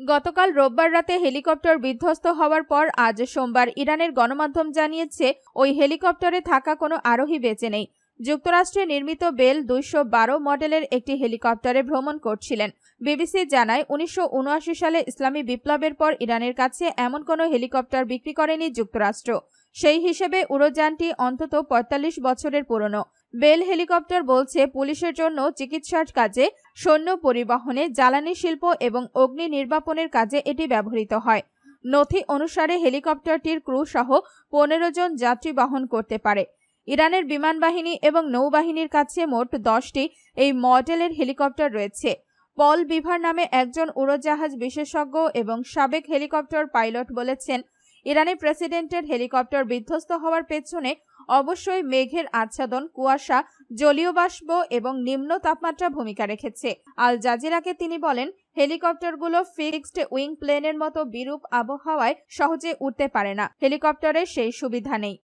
গতকাল রোববার রাতে হেলিকপ্টার বিধ্বস্ত হওয়ার পর আজ সোমবার ইরানের গণমাধ্যম জানিয়েছে, ওই হেলিকপ্টারে থাকা কোনো আরোহী বেঁচে নেই। যুক্তরাষ্ট্রে নির্মিত বেল দুইশো বারো মডেলের একটি হেলিকপ্টারে ভ্রমণ করছিলেন। বিবিসি জানায়, উনিশশো উনআশি সালে ইসলামী বিপ্লবের পর ইরানের কাছে এমন কোনো হেলিকপ্টার বিক্রি করেনি যুক্তরাষ্ট্র। সেই হিসেবে উড়োযানটি অন্তত ৪৫ বছরের পুরনো। বেল হেলিকপ্টার বলছে পুলিশের জন্য চিকিৎসার কাজে সৈন্য পরিবহনে, জ্বালানি শিল্প এবং অগ্নি নির্বাপনের কাজে এটি ব্যবহৃত হয়। নথি অনুসারে হেলিকপ্টারটির ক্রু সহ পনেরো জন যাত্রী বহন করতে পারে। ইরানের বিমান বাহিনী এবং নৌবাহিনীর কাছে মোট দশটি এই মডেলের হেলিকপ্টার রয়েছে। পল বিভার নামে একজন উড়োজাহাজ বিশেষজ্ঞ এবং সাবেক হেলিকপ্টার পাইলট বলেছেন ইরানি প্রেসিডেন্টের হেলিকপ্টার বিধ্বস্ত হওয়ার পেছনে অবশ্যই মেঘের আচ্ছাদন, কুয়াশা, জলীয় বাষ্প এবং নিম্ন তাপমাত্রা ভূমিকা রেখেছে। আল জাজিরাকে তিনি বলেন, হেলিকপ্টারগুলো ফিক্সড উইং প্লেনের মতো বিরূপ আবহাওয়ায় সহজে উঠতে পারে না। হেলিকপ্টারের সেই সুবিধা নেই।